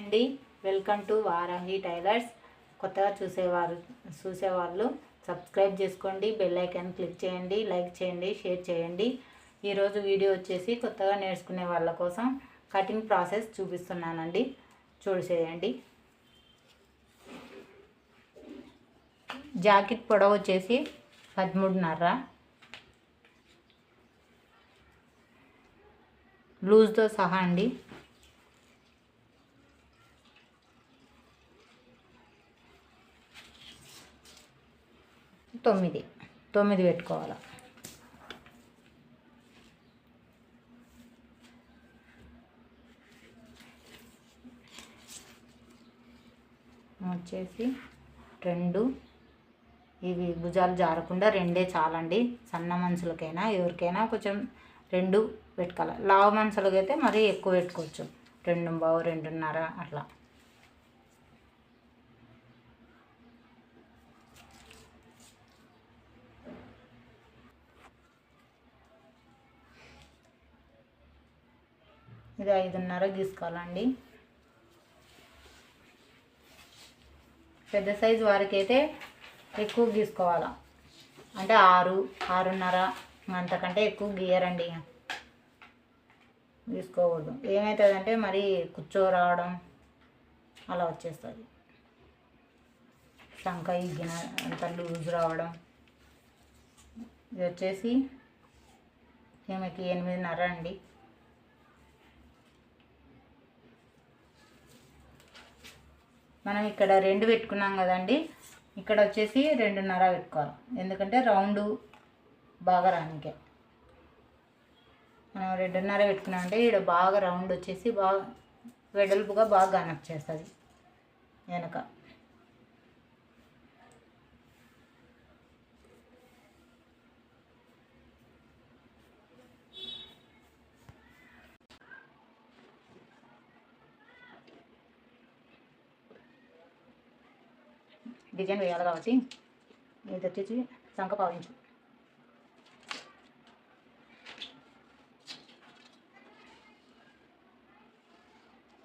అండి. Welcome to Varahi tailors కొత్తగా చూసేవారు చూసేవాళ్ళు సబ్స్క్రైబ్ చేసుకోండి బెల్ ఐకాన్ క్లిక్ చేయండి లైక్ చేయండి షేర్ చేయండి. ఈరోజు వీడియో వచ్చేసి కొత్తగా నేర్చుకునే వాళ్ళ కోసం కటింగ్ ప్రాసెస్ చూపిస్తున్నానండి. చూసేయండి. జాకెట్ పొడవు వచ్చేసి పదమూడున్నర. లూజ్తో సహా అండి. తొమ్మిది. తొమ్మిది పెట్టుకోవాలి? వచ్చేసి రెండు. ఇవి భుజాలు జారకుండా రెండే చాలండి. సన్న మనుషులకైనా ఎవరికైనా కొంచెం రెండు పెట్టుకోవాలి. లావు మనుషులకైతే మరీ ఎక్కువ పెట్టుకోవచ్చు. రెండు బావు రెండున్నర అట్లా. ఇది ఐదున్నర తీసుకోవాలండి పెద్ద సైజు వారికి అయితే ఎక్కువ గీసుకోవాలా. అంటే ఆరు ఆరున్నర అంతకంటే ఎక్కువ గీయరండి. తీసుకోకూడదు ఏమవుతుందంటే మరి కూర్చో రావడం అలా వచ్చేస్తుంది. శంఖ ఇగ్గిన అంత లూజ్ రావడం. ఇది వచ్చేసి ఈమెకి ఎనిమిదిన్నర అండి. మనం ఇక్కడ రెండు పెట్టుకున్నాం కదండి. ఇక్కడ వచ్చేసి రెండున్నర పెట్టుకోవాలి. ఎందుకంటే రౌండ్ బాగా రానికే. మనం రెండున్నర పెట్టుకున్నాం అంటే ఇక్కడ బాగా రౌండ్ వచ్చేసి బాగా వెడల్పుగా బాగా కనెక్ట్ చేస్తుంది వెనక. డిజైన్ వేయాలి కాబట్టి ఇది వచ్చేసి శంఖ పావించు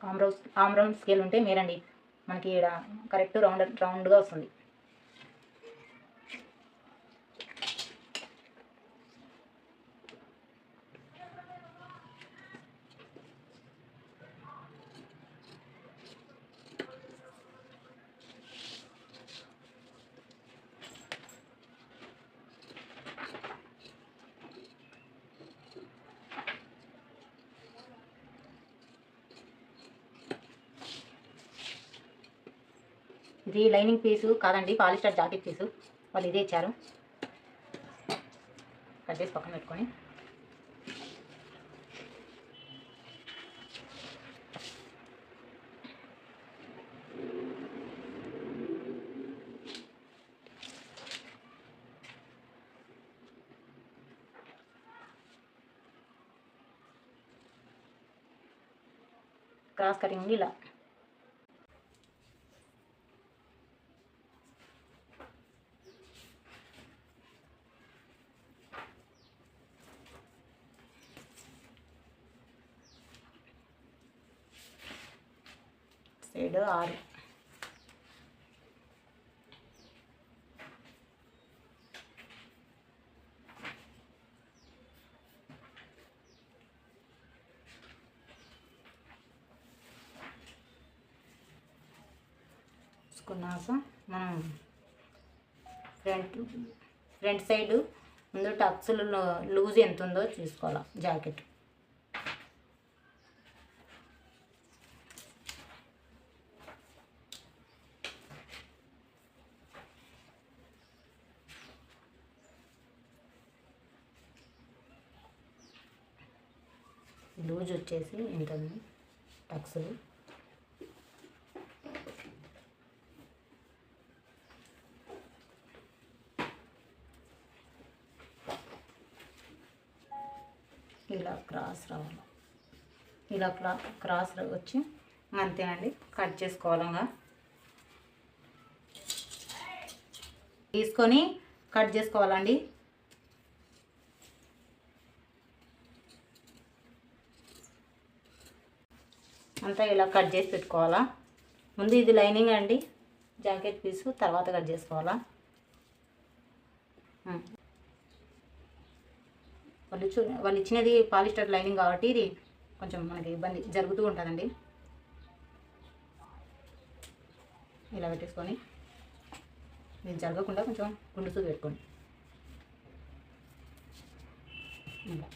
ఆమ్రౌస్ ఆమ్రౌండ్ స్కేల్ ఉంటే మీరండి మనకి ఇక్కడ కరెక్ట్ రౌండ్ రౌండ్గా వస్తుంది. ఇది లైనింగ్ పీసు కాదండి పాలిస్టర్ జాకెట్ పీసు. వాళ్ళు ఇదే ఇచ్చారు. కట్ చేసి పక్కన పెట్టుకొని. క్రాస్ కటింగ్ ఇలా. సైడ్ ఆరు. తీసుకున్నాక మనం ఫ్రంట్ ఫ్రంట్ సైడ్ ముందు టక్స్లు లూజ్ ఎంత ఉందో చూసుకోవాలి జాకెట్. లూజ్ వచ్చేసి ఉంటుంది టక్స్లు. ఇలా క్రాస్ రావాలి. ఇలా క్రాస్ వచ్చి అంతేనండి కట్ చేసుకోవాలంగా. తీసుకొని కట్ చేసుకోవాలండి. అంతా ఇలా కట్ చేసి పెట్టుకోవాలా? ముందు ఇది లైనింగ్ అండి. జాకెట్ పీసు తర్వాత కట్ చేసుకోవాలా? వాళ్ళు ఇచ్చు వాళ్ళు ఇచ్చినది పాలిస్టర్ లైనింగ్ కాబట్టి ఇది కొంచెం మనకి ఇబ్బంది జరుగుతూ ఉంటుందండి. ఇలా పెట్టేసుకొని ఇది జరగకుండా కొంచెం గుండు పెట్టుకోండి. ఇలా.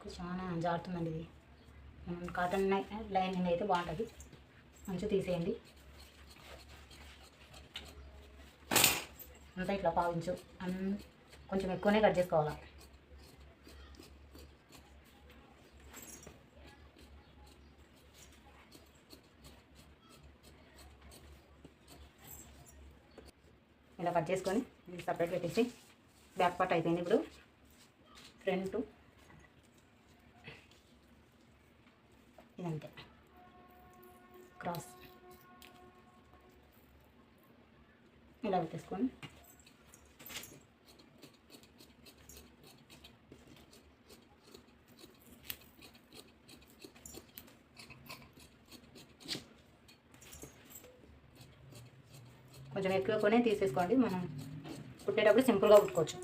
మనకు చాలా జారుతుందండి ఇది. కాటన్ లైనింగ్ అయితే బాగుంటుంది. మంచిగా తీసేయండి. అంతా ఇట్లా పావించు కొంచెం ఎక్కువనే కట్ చేసుకోవాలా? ఇలా కట్ చేసుకొని సపరేట్ పెట్టేసి బ్యాక్ పార్ట్ అయిపోయింది ఇప్పుడు. ఫ్రంట్ ఇదంతే. క్రాస్ ఇలా పెట్టేసుకొని కొంచెం ఎక్కువ కొనే తీసేసుకోండి. మనం కుట్టేటప్పుడు సింపుల్గా కుట్టుకోవచ్చు.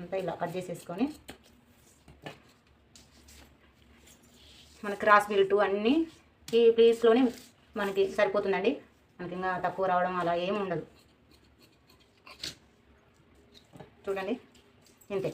అంతా ఇలా కట్ చేసేసుకొని మన క్రాస్ బిల్టు అన్నీ ఈ పీస్లోనే మనకి సరిపోతుందండి. మనకి ఇంకా తక్కువ రావడం అలా ఏమి ఉండదు చూడండి. ఇంతే.